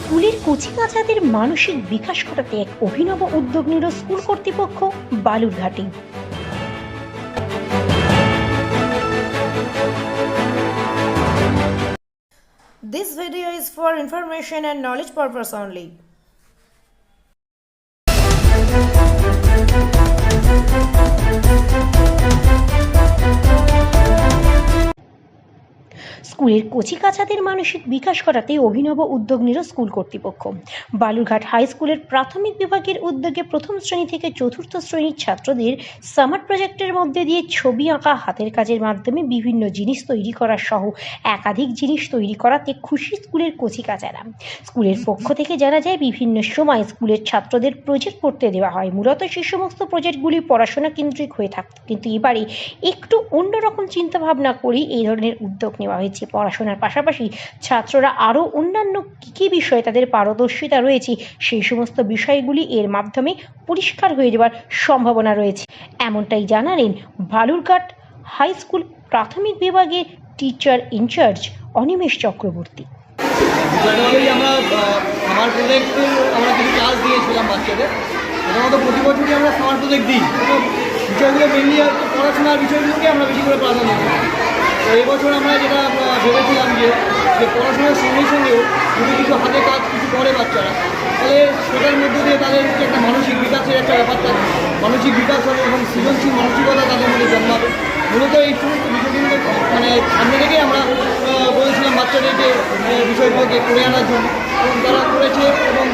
স্কুলের কচিকাচাদের মানসিক বিকাশ ঘটাতে এক অভিনব উদ্যোগ নিল স্কুল কর্তৃপক্ষ বালুরঘাটে This video is for information and knowledge purpose only. স্কুলের কচিকাচাদের মানসিক বিকাশ ঘটাতে অভিনব উদ্যোগ নিল স্কুল কর্তৃপক্ষ। বালুরঘাট হাই স্কুলের প্রাথমিক বিভাগের উদ্যোগে প্রথম শ্রেণি থেকে চতুর্থ শ্রেণির ছাত্রদের সামার প্রজেক্টের মধ্যে দিয়ে ছবি আঁকা, হাতের কাজের মাধ্যমে বিভিন্ন জিনিস তৈরি করা সহ একাধিক জিনিস তৈরি করাতে খুশি স্কুলের কচিকাচারা। স্কুলের পক্ষ থেকে জানা যায়, বিভিন্ন সময় স্কুলের ছাত্রদের প্রজেক্ট করতে দেওয়া হয়। মূলত সে সমস্ত প্রজেক্টগুলি পড়াশোনা কেন্দ্রিক হয়ে থাকত কিন্তু এবারে একটু অন্যরকম চিন্তাভাবনা করেই এই ধরনের উদ্যোগ নেওয়া হয়েছে। পড়াশোনার পাশাপাশি ছাত্ররা আরও অন্যান্য কী কী বিষয়ে তাদের পারদর্শিতা রয়েছে, সেই সমস্ত বিষয়গুলি এর মাধ্যমে পরিষ্কার হয়ে যাওয়ার সম্ভাবনা রয়েছে। এমনটাই জানালেন বালুরঘাট হাই স্কুল প্রাথমিক বিভাগের টিচার ইনচার্জ অনিমেষ চক্রবর্তী। আমরা সামার প্রজেক্ট আমরা কিছু ক্লাস দিয়েছিলাম বাচ্চাদের। প্রথমত প্রতি বছরই আমরা সামার প্রজেক্ট দিই। বিষয়গুলো মেনলি পড়াশোনার বিষয়গুলোকে আমরা বেশি করে প্রাধান্য দিই। তো এবছর আমরা যেটা ভেবেছিলাম যে যে পড়াশোনার সঙ্গে সঙ্গেও যদি কিছু হাতে কাজ কিছু করে বাচ্চারা, তাহলে সেটার মধ্যে দিয়ে তাদের একটা মানসিক বিকাশের একটা ব্যাপার থাকে। মানসিক বিকাশ হবে এবং সৃজনশীল মানসিকতা তাদের মধ্যে জন্মাবে। মূলত এই সমস্ত বিষয়গুলো মানে সামনে থেকেই আমরা বলেছিলাম বাচ্চাদেরকে বিষয়গুলোকে করে আনার জন্য। এবং তারা করেছে এবং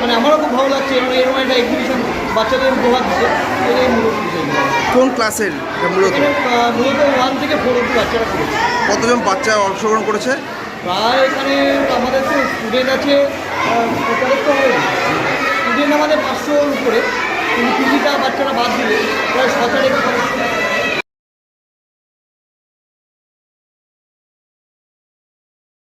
মানে আমারও খুব ভালো লাগছে এরকম একটা এক্সিবিশন বাচ্চাদের উপহার দিচ্ছে এটাই মূলত কোন ক্লাসের মূলত? মূলত ওয়ান থেকে ফোর অব্দি বাচ্চারা করেছে কতজন বাচ্চা অংশগ্রহণ করেছে? প্রায় এখানে আমাদের তো স্টুডেন্ট আছে তো স্টুডেন্ট আমাদের পাঁচশোর উপরে কিন্তু পিজিটা বাচ্চারা বাদ দিলে